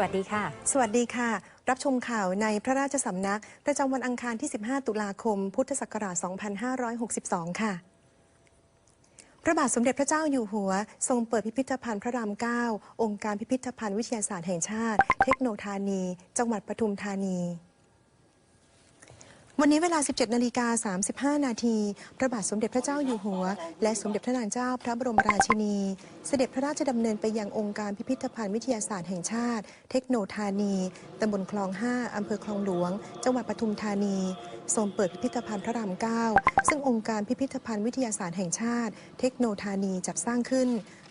วัสดีค่ะ สวัสดีค่ะ รับชมข่าวในพระราชสำนัก ประจำวันอังคารที่ 15 ตุลาคม พุทธศักราช 2562 ค่ะ พระบาทสมเด็จพระเจ้าอยู่หัว ทรงเปิดพิพิธภัณฑ์พระราม 9 องค์การพิพิธภัณฑ์วิทยาศาสตร์แห่งชาติ เทคโนโลยีจังหวัดปทุมธานี วันนี้เวลา 17 นาฬิกา 35 นาที พระบาทสมเด็จพระเจ้าอยู่หัว และสมเด็จพระนางเจ้าพระบรมราชินี เสด็จพระราชดำเนินไปยังองค์การพิพิธภัณฑ์วิทยาศาสตร์แห่งชาติ เทคโนธานีตำบลคลอง 5 อำเภอคลองหลวง จังหวัดปทุมธานีทรงเปิดพิพิธภัณฑ์พระราม 9 ซึ่งองค์การพิพิธภัณฑ์วิทยาศาสตร์แห่งชาติ เทคโนธานีจัดสร้างขึ้น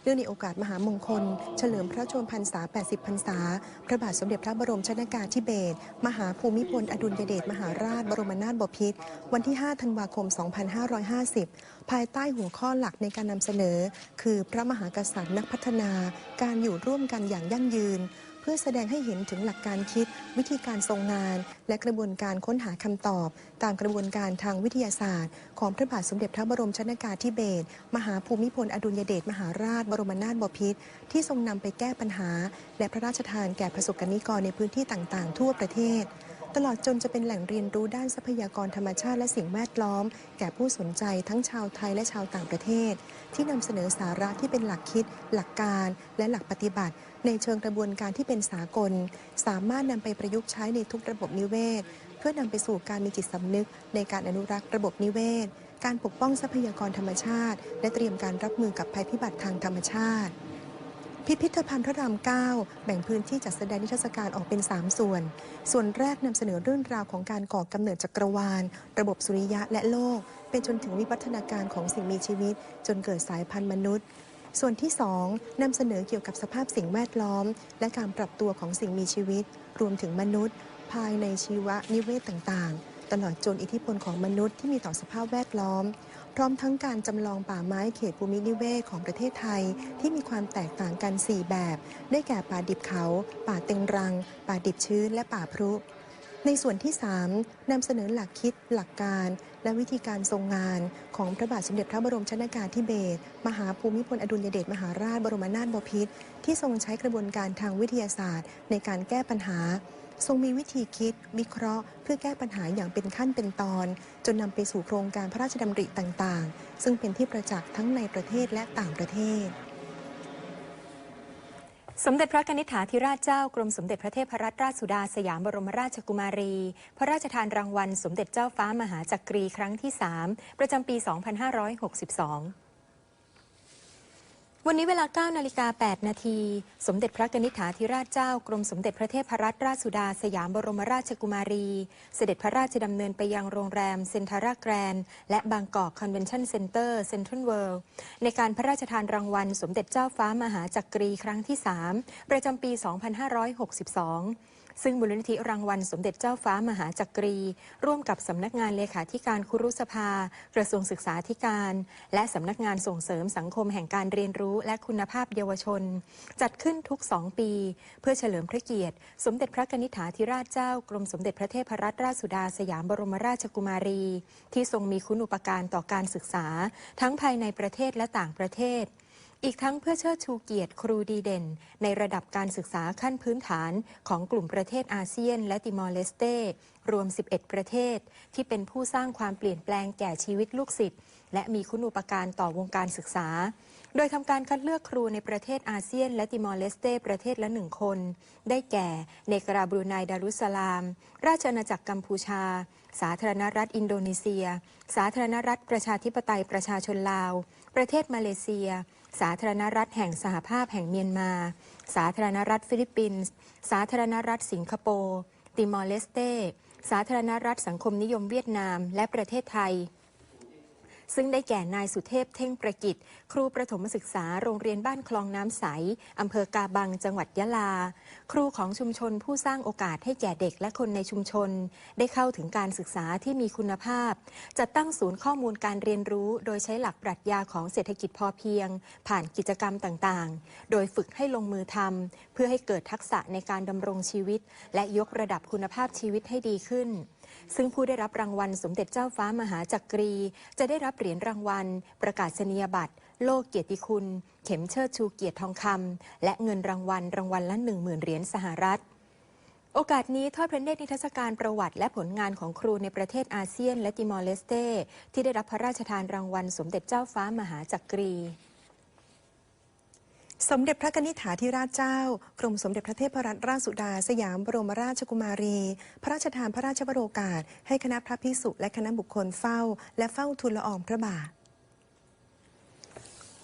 นื่องในโอกาสมหามงคล เฉลิมพระชนมพรรษา 80 พรรษา พระบาทสมเด็จพระบรมชนากาธิเบศร มหาภูมิพล อดุลยเดชมหาราช บรมนาถบพิตร วันที่ 5 ธันวาคม 2550 ภายใต้หัวข้อหลักในการนำเสนอ คือพระมหากษัตริย์นักพัฒนา การอยู่ร่วมกันอย่างยั่งยืน เพื่อแสดงให้เห็นถึงหลักการคิด วิธีการทรงงาน และกระบวนการค้นหาคำตอบ ตามกระบวนการทางวิทยาศาสตร์ ของพระบาทสมเด็จพระบรมชนากาธิเบศรมหาภูมิพลอดุลยเดชมหาราช บรมนาถบพิตรที่ทรงนำไปแก้ปัญหา และพระราชทานแก่ประสบกนิกรในพื้นที่ต่างๆ ทั่วประเทศ ตลอดจนจะเป็นแหล่งเรียนรู้ด้านทรัพยากรธรรมชาติและสิ่งแวดล้อม แก่ผู้สนใจทั้งชาวไทยและชาวต่างประเทศ ที่นำเสนอสาระที่เป็นหลักคิด หลักการและหลักปฏิบัติ ในเชิงกระบวนการที่เป็นสากล สามารถนำไปประยุกต์ใช้ในทุกระบบนิเวศ เพื่อนำไปสู่การมีจิตสำนึก ในการอนุรักษ์ระบบนิเวศ การปกป้องทรัพยากรธรรมชาติ และเตรียมการรับมือกับภัยพิบัติทางธรรมชาติ พิพิธภัณฑ์พระราม9แบ่งพื้นที่จัดแสดงนิทรรศการออกเป็น 3 ส่วน ส่วนแรกนำเสนอเรื่องราวของการก่อกำเนิดจักรวาล ระบบสุริยะและโลก เป็นจนถึงวิวัฒนาการของสิ่งมีชีวิต จนเกิดสายพันธุ์มนุษย์ ส่วนที่ 2นำเสนอเกี่ยวกับสภาพสิ่งแวดล้อม และการปรับตัวของสิ่งมีชีวิต รวมถึงมนุษย์ ภายในชีวนิเวศต่างๆ ตลอดจนอิทธิพลของมนุษย์ที่มีต่อสภาพแวดล้อม พร้อมทั้งการจำลองป่าไม้เขตภูมินิเวศของประเทศไทย ที่มีความแตกต่างกัน 4 แบบ ได้แก่ป่าดิบเขา ป่าเต็งรัง ป่าดิบชื้น และป่าพรุในส่วนที่ 3นำเสนอหลักคิดหลักการ และวิธีการทรงงาน ของพระบาทสมเด็จพระบรมชนากาธิเบศรมหาภูมิพลอดุลยเดชมหาราชบรมนาถบพิตรที่ทรงใช้กระบวนการทางวิทยาศาสตร์ ในการแก้ปัญหา ทรงมีวิธีคิด วิเคราะห์ เพื่อแก้ปัญหาอย่างเป็นขั้นเป็นตอน จนนำไปสู่โครงการพระราชดำริต่างๆ ซึ่งเป็นที่ประจักษ์ทั้งในประเทศและต่างประเทศ สมเด็จพระนิษฐาธิราชเจ้ากรมสมเด็จพระเทพรัตนราชสุดาสยามบรมราชกุมารี พระราชทานรางวัล สมเด็จเจ้าฟ้ามหาจักรีครั้งที่ 3 ประจำปี 2562 วันนี้เวลา 9 นาฬิกา 8 นาที สมเด็จพระกนิษฐาธิราชเจ้ากรมสมเด็จพระเทพรัตนราชสุดาสยามบรมราชกุมารี เสด็จพระราชดำเนินไปยังโรงแรมเซนทาราแกรนด์และบางกอกคอนเวนชั่นเซ็นเตอร์เซ็นทรัลเวิลด์ในการพระราชทานรางวัล สมเด็จเจ้าฟ้ามหาจักรีครั้งที่ 3 ประจำปี 2562 ซึ่งมูลนิธิรางวัลสมเด็จเจ้าฟ้ามหาจักรี ร่วมกับสำนักงานเลขาธิการคุรุสภา กระทรวงศึกษาธิการ และสำนักงานส่งเสริมสังคมแห่งการเรียนรู้และคุณภาพเยาวชน จัดขึ้นทุก2ปี เพื่อเฉลิมพระเกียรติ สมเด็จพระนิษฐาธิราชเจ้ากรมสมเด็จพระเทพรัตนราชสุดาสยามบรมราชกุมารี ที่ทรงมีคุณูปการต่อการศึกษา ทั้งภายในประเทศและต่างประเทศ อีกทั้งเพื่อเชิดชูเกียรติครูดีเด่น ในระดับการศึกษาขั้นพื้นฐานของกลุ่มประเทศอาเซียน และติมอร์เลสเต้รวม 11 ประเทศ ที่เป็นผู้สร้างความเปลี่ยนแปลงแก่ชีวิตลูกศิษย์และมีคุณูปการต่อวงการศึกษา โดยทำการคัดเลือกครูในประเทศอาเซียน และติมอร์เลสเต้ประเทศละหนึ่งคน ได้แก่ เนกราบรูไนดารุสลาม ราชอาณาจักรกัมพูชา สาธารณรัฐอินโดนีเซีย สาธารณรัฐประชาธิปไตยประชาชนลาว ประเทศมาเลเซีย สาธารณรัฐแห่งสหภาพแห่งเมียนมา สาธารณรัฐฟิลิปปินส์ สาธารณรัฐสิงคโปร์ ติมอร์เลสเต สาธารณรัฐสังคมนิยมเวียดนาม และประเทศไทย ซึ่งได้แก่นายสุเทพเท่งประกิตครูประถมศึกษาโรงเรียนบ้านคลองน้ำใสอำเภอกาบังจังหวัดยะลา ครูของชุมชนผู้สร้างโอกาสให้แก่เด็กและคนในชุมชน ได้เข้าถึงการศึกษาที่มีคุณภาพ จัดตั้งศูนย์ข้อมูลการเรียนรู้โดยใช้หลักปรัชญาของเศรษฐกิจพอเพียง ผ่านกิจกรรมต่างๆ โดยฝึกให้ลงมือทำเพื่อให้เกิดทักษะในการดำรงชีวิต และยกระดับคุณภาพชีวิตให้ดีขึ้น ซึ่งผู้ได้รับรางวัลสมเด็จเจ้าฟ้ามหาจักรี จะได้รับเหรียญรางวัล ประกาศนียบัตร โลกเกียรติคุณ เข็มเชิดชูเกียรติทองคำและเงินรางวัลรางวัลละ10,000เหรียญสหรัฐ โอกาสนี้ทอดพระเนตรนิทรรศการประวัติ และผลงานของครูในประเทศอาเซียน และติมอร์เลสเตที่ได้รับพระราชทานรางวัลสมเด็จเจ้าฟ้ามหาจักรี สมเด็จพระนิษฐาธิราชเจ้า กรมสมเด็จพระเทพรัตนราชสุดา สยามบรมราชกุมารี พระราชทานพระราชวโรกาส ให้คณะพระภิกษุและคณะบุคคลเฝ้า และเฝ้าทูลละอองพระบาท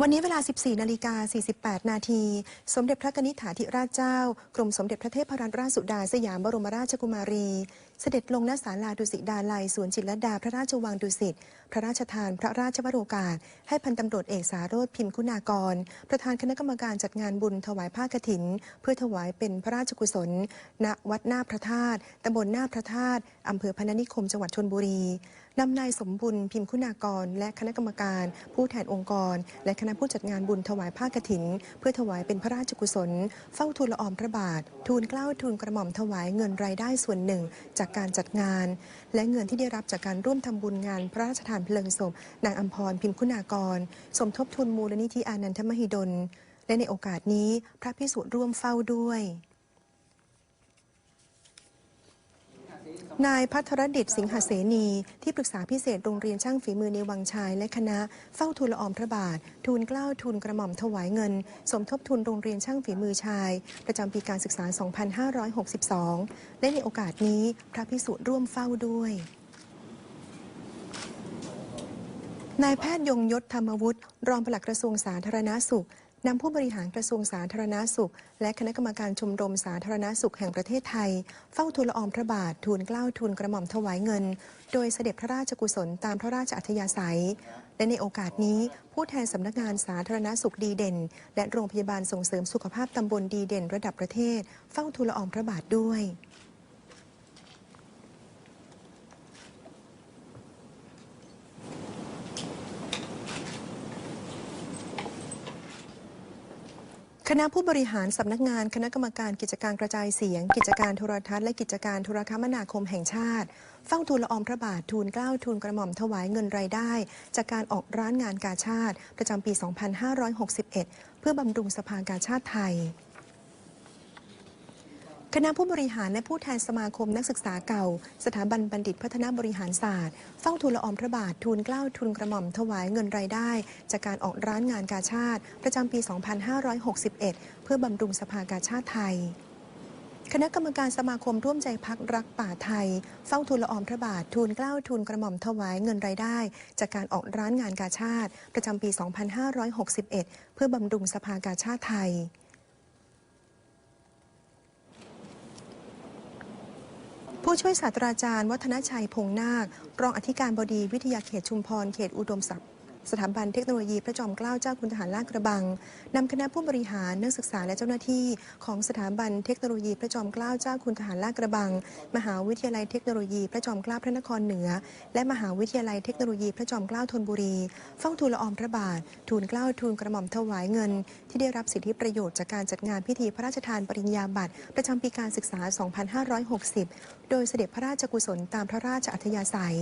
วันนี้เวลา 14 นาฬิกา 48 นาที สมเด็จพระนิษฐาธิราชเจ้า กรมสมเด็จพระเทพรัตนราชสุดา สยามบรมราชกุมารีเสด็จลงณศาลาดุสิตดาลัยสวนจิตรดาพระราชวังดุสิต พระราชทาน พระราชวโรกาส ให้พันตำรวจเอกสารโรธพิมพ์คุณากร ประธานคณะกรรมการจัดงานบุญถวายผ้ากฐิน เพื่อถวายเป็นพระราชกุศล ณวัดหน้าพระธาตุตำบลหน้าพระธาตุอำเภอพนัสนิคมจังหวัดชนบุรีนำนายสมบุญพิมพ์คุณากร และคณะกรรมการ ผู้แทนองค์กร และคณะผู้จัดงานบุญถวายผ้ากฐิน เพื่อถวายเป็นพระราชกุศล เฝ้าทูลละออมพระบาท ทูลเกล้าทูลกระหม่อมถวายเงินรายได้ส่วนหนึ่งจากการจัดงาน และเงินที่ได้รับจากการร่วมทำบุญงาน พระราชทานเพลิงศพนางอัมพรพิมพ์คุณากร สมทบทุนมูลนิธิอานันทมหิดล และในโอกาสนี้พระพิสุร่วมเฝ้าด้วย นายพัทรดิตสิงหเสนีที่ปรึกษาพิเศษโรงเรียนช่างฝีมือในวังชายและคณะเฝ้าทูลละออมพระบาท ทูลเกล้าทูลกระหม่อมถวายเงิน สมทบทุนโรงเรียนช่างฝีมือชาย ประจำปีการศึกษา 2562 และในโอกาสนี้พระพิสุร่วมเฝ้าด้วยนายแพทย์ยงยศธรรมวุฒิรองปลัดกระทรวงสาธารณาสุข นำผู้บริหารกระทรวงสาธารณาสุข และคณะกรรมการชมรมสาธารณาสุขแห่งประเทศไทย เฝ้าทูลละออมพระบาททูลเกล้าทูลกระหม่อมถวายเงิน โดยเสด็จพระราชกุศลตามพระราชอัธยาศัย และในโอกาสนี้ ผู้แทนสำนักงานสาธารณสุขดีเด่น และโรงพยาบาลส่งเสริมสุขภาพตำบลดีเด่น ระดับประเทศ เฝ้าทูลละออมพระบาทด้วย คณะผู้บริหารสำนักงานคณะกรรมการกิจการกระจายเสียง กิจการโทรทัศน์และกิจการโทรคมนาคมแห่งชาติ เฝ้าทูลละอองพระบาททูลเกล้าทูลกระหม่อมถวายเงินรายได้ จากการออกร้านงานกาชาติ ประจำปี 2561 เพื่อบำรุงสภากาชาติไทย คณะผู้บริหารและผู้แทนสมาคมนักศึกษาเก่า สถาบันบัณฑิตพัฒนาบริหารศาสตร์เฝ้าทูลละออมพระบาททูลเกล้าทูลกระหม่อมถวายเงินรายได้ จากการออกร้านงานกาชาติ ประจำปี 2561 เพื่อบำรุงสภากาชาติไทยคณะกรรมการสมาคมร่วมใจพักรักป่าไทยเฝ้าทูลละออมพระบาททูลเกล้าทูลกระหม่อมถวายเงินรายได้ จากการออกร้านงานกาชาติ ประจำปี 2561 เพื่อบำรุงสภากาชาติไทย ผู้ช่วยศาสตราจารย์ วัฒนชัยพงนาค รองอธิการบดีวิทยาเขตชุมพร เขตอุดมศักดิ์ สถาบันเทคโนโลยีพระจอมเกล้าเจ้าคุณทหารลาดกระบังนำคณะผู้บริหารนักศึกษาและเจ้าหน้าที่ของสถาบันเทคโนโลยีพระจอมเกล้าเจ้าคุณทหารลาดกระบัง มหาวิทยาลัยเทคโนโลยีพระจอมเกล้าพระนครเหนือ และมหาวิทยาลัยเทคโนโลยีพระจอมเกล้าธนบุรีเฝ้าทูลละออมพระบาท ทูลเกล้าทูลกระหม่อมถวายเงิน ที่ได้รับสิทธิประโยชน์จากการจัดงานพิธีพระราชทานปริญญาบัตรประจำปีการศึกษา 2560 โดยเสด็จพระราชกุศลตามพระราชอัธยาศัย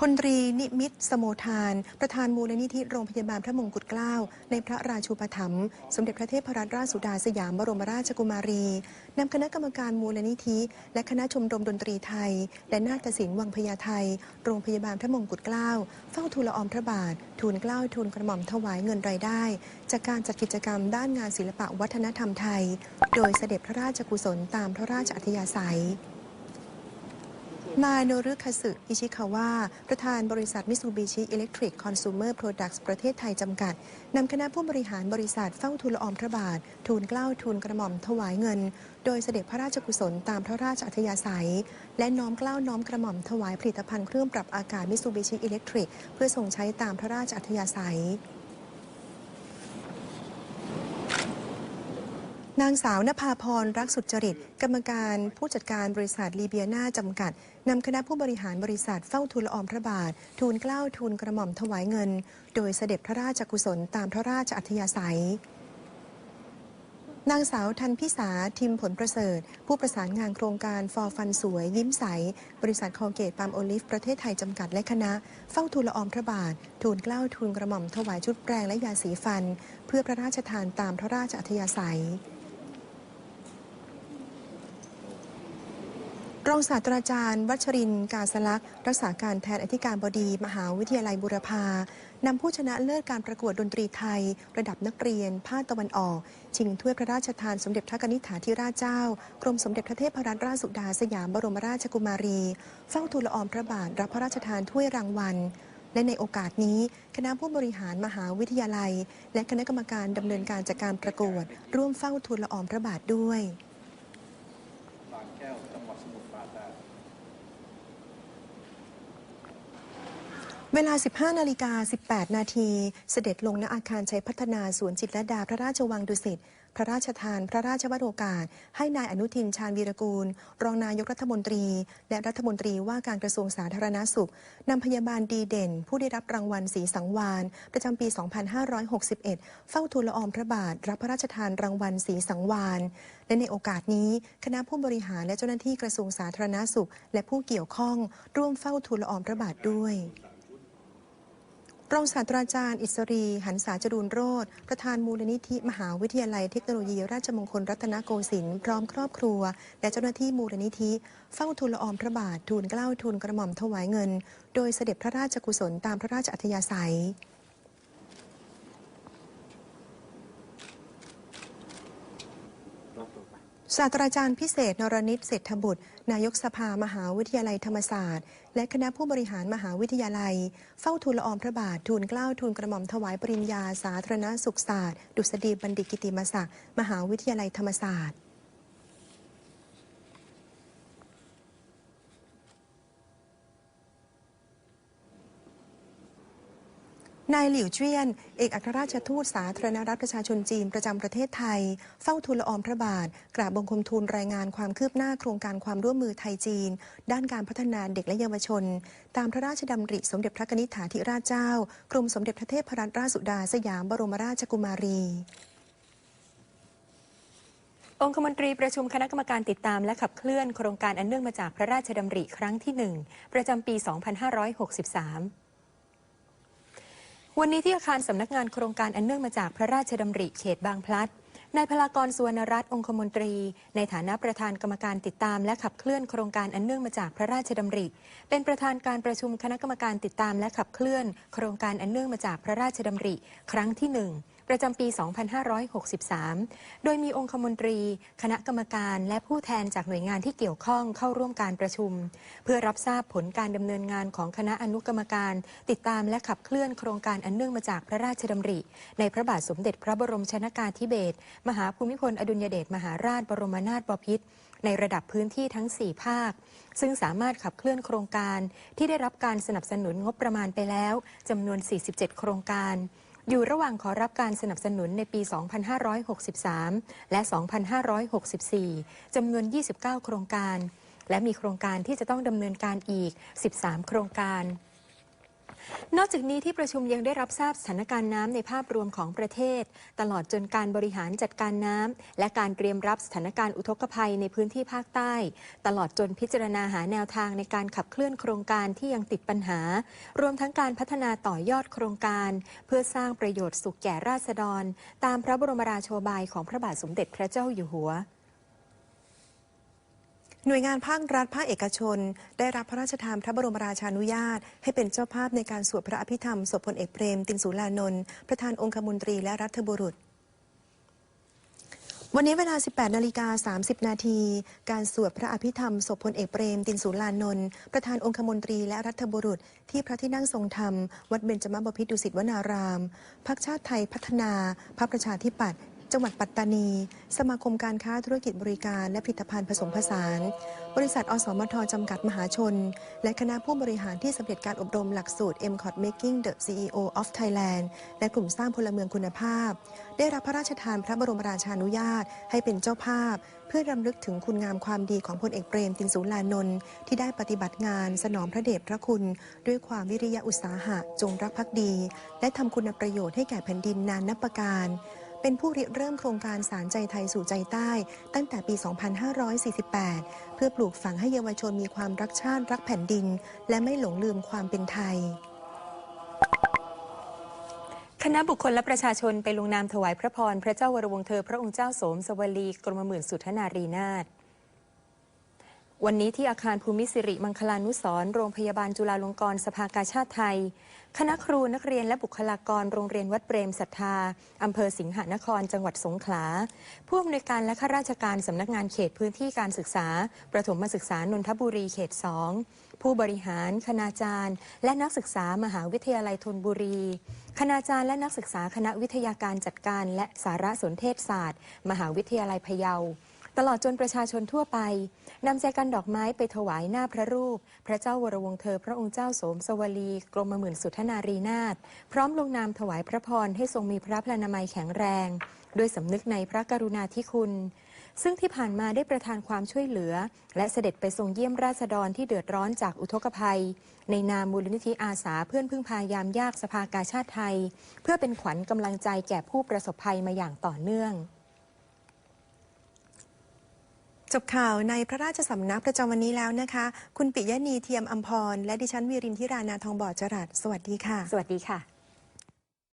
พลตรีนิมิตสโมทาน ประธานมูลนิธิโรงพยาบาลพระมงกุฎเกล้า ในพระราชูปถัมภ์สมเด็จพระเทพรัตนราชสุดาสยามบรมราชกุมารีนำคณะกรรมการมูลนิธิ และคณะชมรมดนตรีไทย และนาฏศิลป์วังพญาไทโรงพยาบาลพระมงกุฎเกล้า เฝ้าทูลออมพระบาท ทูลเกล้าทูลกระหม่อมถวายเงินรายได้ จากการจัดกิจกรรมด้านงานศิลปะวัฒนธรรมไทย โดยเสด็จพระราชกุศลตามพระราชอัธยาศัย นายโนรุคาสึอิชิคาวะประธานบริษัทมิ t ซูบิชิอิเล็กทริกคอน sumer products ประเทศไทยจำกัด นำคณะผู้บริหารบริษัทเฝ้าทูลละออมพระบาท ทูลเกล้าทูลกระหม่อมถวายเงิน โดยเสด็จพระราชกุศลตามพระราชอัธยาศัย และน้อมเกล้าน้อมกระหม่อมถวายผลิตภัณฑ์เครื่องปรับอากาศมิ t ซูบิชิอิเล็กทริกเพื่อส่งใช้ตามพระราชอัธยาศัย นางสาวนภาพรรักสุจริต กรรมการผู้จัดการบริษัทลีเบียนาจำกัดนำคณะผู้บริหารบริษัทเฝ้าทูลละออมพระบาท ทูลเกล้าทูลกระหม่อมถวายเงิน โดยเสด็จพระราชกุศลตามพระราชอัธยาศัย นางสาวทันพิสาทิมผลประเสริฐ ผู้ประสานงานโครงการฟอร์ฟันสวย ยิ้มใส บริษัทคอเกตปาล์มโอลิฟประเทศไทยจำกัดและคณะ เฝ้าทูลละออมพระบาท ทูลเกล้าทูลกระหม่อมถวายชุดแปรงและยาสีฟัน เพื่อพระราชทานตามพระราชอัธยาศัย รองศาสตราจารย์ วัชรินทร์กาสลักษณ์รักษาการแทนอธิการบดี มหาวิทยาลัยบุรพานำผู้ชนะเลิศการประกวดดนตรีไทย ระดับนักเรียน ภาคตะวันออก ชิงถ้วยพระราชทานสมเด็จพระกนิษฐาธิราชเจ้า กรมสมเด็จพระเทพรัตนราชสุดาสยามบรมราชกุมารี เฝ้าทูลละออมพระบาทรับพระราชทานถ้วยรางวัลและในโอกาสนี้ คณะผู้บริหารมหาวิทยาลัย และคณะกรรมการดำเนินการจัดการประกวด ร่วมเฝ้าทูลละออมพระบาทด้วย บางแก้ว จังหวัดสมุทรปราการ เวลา 15 นาฬิกา 18 นาที เสด็จลงณอาคารชัยพัฒนาสวนจิตรลดาพระราชวังดุสิต พระราชทาน พระราชวัโรกาส ให้นายอนุทินชาญวีรกูล รองนายกรัฐมนตรี และรัฐมนตรีว่าการกระทรวงสาธารณาสุข นำพยาบาลดีเด่น ผู้ได้รับรางวัลสีสังวาน ประจำปี 2561 เฝ้าทูลละออมพระบาท รับพระราชทานรางวัลสีสังวาน และในโอกาสนี้ คณะผู้บริหารและเจ้าหน้าที่กระทรวงสาธารณาสุข และผู้เกี่ยวข้องร่วมเฝ้าทูลละออมพระบาทด้วย รองศาสตราจารย์ อิสรี หันษาจรูนโรธประธานมูลนิธิ มหาวิทยาลัยเทคโนโลยี ราชมงคลรัตนโกสินทร์พร้อมครอบครัว และเจ้าหน้าที่มูลนิธิ เฝ้าทูลละออมพระบาททูลเกล้าทูลกระหม่อมถวายเงิน โดยเสด็จพระราชกุศลตามพระราชอัธยาศัย ศาสตราจารย์พิเศษ นรนิตเศรษฐบุตร นายกสภามหาวิทยาลัยธรรมศาสตร์ และคณะผู้บริหารมหาวิทยาลัย เฝ้าทูลละอองพระบาททูลเกล้าทูลกระหม่อมถวายปริญญาสาธารณสุขศาสตร์ ดุษฎีบัณฑิตกิติมศักดิ์มหาวิทยาลัยธรรมศาสตร์ นายหลิวเจี้ยน เอกอัครราชทูตสาธารณรัฐประชาชนจีนประจำประเทศไทย เฝ้าทูลละออมพระบาท กราบบังคมทูลรายงานความคืบหน้าโครงการความร่วมมือไทยจีน ด้านการพัฒนาเด็กและเยาวชน ตามพระราชดำริสมเด็จพระกนิษฐาธิราชเจ้า กรมสมเด็จพระเทพรัตนราชสุดาสยามบรมราชกุมารีองคมนตรีประชุมคณะกรรมการติดตามและขับเคลื่อนโครงการอันเนื่องมาจากพระราชดำริครั้งที่ 1 ประจำปี 2563 วันนี้ที่อาคารสำนักงานโครงการอันเนื่องมาจากพระราชดำริเขตบางพลัดนายพลากรสุวรรณรัตน์องคมนตรี ในฐานะประธานกรรมการติดตาม และขับเคลื่อนโครงการอันเนื่องมาจากพระราชดำริ เป็นประธานการประชุมคณะกรรมการติดตาม และขับเคลื่อน โครงการอันเนื่องมาจากพระราชดำริ ครั้งที่หนึ่ง ประจำปี 2563 โดยมีองคมนตรี คณะกรรมการและผู้แทนจากหน่วยงานที่เกี่ยวข้องเข้าร่วมการประชุม เพื่อรับทราบผลการดำเนินงานของคณะอนุกรรมการ ติดตามและขับเคลื่อนโครงการอันเนื่องมาจากพระราชดำริ ในพระบาทสมเด็จพระบรมชนากาธิเบศรมหาภูมิพลอดุลยเดชมหาราชบรมนาถบพิตรในระดับพื้นที่ทั้ง 4 ภาค ซึ่งสามารถขับเคลื่อนโครงการที่ได้รับการสนับสนุนงบประมาณไปแล้วจำนวน 47 โครงการ อยู่ระหว่างขอรับการสนับสนุนในปี 2563 และ 2564 จำนวน 29 โครงการ และมีโครงการที่จะต้องดำเนินการอีก 13 โครงการ นอกจากนี้ที่ประชุมยังได้รับทราบสถานการณ์น้ำในภาพรวมของประเทศ ตลอดจนการบริหารจัดการน้ำและการเตรียมรับสถานการณ์อุทกภัยในพื้นที่ภาคใต้ ตลอดจนพิจารณาหาแนวทางในการขับเคลื่อนโครงการที่ยังติดปัญหา รวมทั้งการพัฒนาต่อยอดโครงการ เพื่อสร้างประโยชน์สุขแก่ราษฎร ตามพระบรมราโชบายของพระบาทสมเด็จพระเจ้าอยู่หัว หน่วยงานภาครัฐภาคเอกชน ได้รับพระราชทานพระบรมราชานุญาต ให้เป็นเจ้าภาพในการสวดพระอภิธรรมศพพลเอกเปรม ตินสุรานนท์ประธานองคมนตรีและรัฐบุรุษวันนี้เวลา 18 นาฬิกา 30 นาที การสวดพระอภิธรรมศพพลเอกเปรม ตินสุรานนท์ประธานองคมนตรีและรัฐบุรุษ ที่พระที่นั่งทรงธรรม วัดเบญจมบพิตรดุสิตวนาราม พักชาติไทยพัฒนา พรรคประชาธิปัตย์ จังหวัดปัตตานี สมาคมการค้าธุรกิจบริการและผลิตภัณฑ์ผสมผสาน บริษัท อสมทจำกัดมหาชน และคณะผู้บริหารที่สำเร็จการอบรมหลักสูตร MCOT Making the CEO of Thailand และกลุ่มสร้างพลเมืองคุณภาพ ได้รับพระราชทานพระบรมราชานุญาตให้เป็นเจ้าภาพ เพื่อรำลึกถึงคุณงามความดีของพลเอกเปรมตินสุรานนท์ที่ได้ปฏิบัติงาน สนองพระเดชพระคุณ ด้วยความวิริยะอุตสาหะ จงรักภักดี และทำคุณประโยชน์ให้แก่แผ่นดินนานนับประการ เป็นผู้ริเริ่มโครงการสารใจไทยสู่ใจใต้ ตั้งแต่ปี 2548 เพื่อปลูกฝังให้เยาวชนมีความรักชาติรักแผ่นดิน และไม่หลงลืมความเป็นไทยคณะบุคคลและประชาชนไปลงนามถวายพระพร พระเจ้าวรวงศ์เธอ พระองค์เจ้าโสมสวลีกรมหมื่นสุทนารีนาถ วันนี้ที่อาคารภูมิสิริมังคลานุสรโรงพยาบาลจุฬาลงกรณ์สภากาชาติไทย คณะครูนักเรียนและบุคลากรโรงเรียนวัดเปรมศรัทธาอำเภอสิงหนคร จังหวัดสงขลา ผู้อำนวยการและข้าราชการสำนักงานเขตพื้นที่การศึกษา ประถมศึกษานนทบุรีเขต 2 ผู้บริหาร คณาจารย์ และนักศึกษามหาวิทยาลัยธนบุรี คณาจารย์และนักศึกษาคณะวิทยาการจัดการ และสารสนเทศศาสตร์ มหาวิทยาลัยพะเยา ตลอดจนประชาชนทั่วไปนำใจกันดอกไม้ไปถวายหน้าพระรูป พระเจ้าวรวงเธอพระองค์เจ้าโสมสวลี กรมหมื่นสุทนารีนาถพร้อมลงนามถวายพระพรให้ทรงมีพระพลานามัยแข็งแรง ด้วยสำนึกในพระกรุณาธิคุณ ซึ่งที่ผ่านมาได้ประทานความช่วยเหลือ และเสด็จไปทรงเยี่ยมราษฎรที่เดือดร้อนจากอุทกภัย ในนามมูลนิธิอาสาเพื่อนพึ่งพายามยากสภากาชาติไทย เพื่อเป็นขวัญกำลังใจแก่ผู้ประสบภัยมาอย่างต่อเนื่อง จบข่าวในพระราชสำนักประจำวันนี้แล้วนะคะ คุณปิยะนีเทียมอัมพร และดิฉันวีรินทิรานาทองบอดจรัสสวัสดีค่ะ สวัสดีค่ะ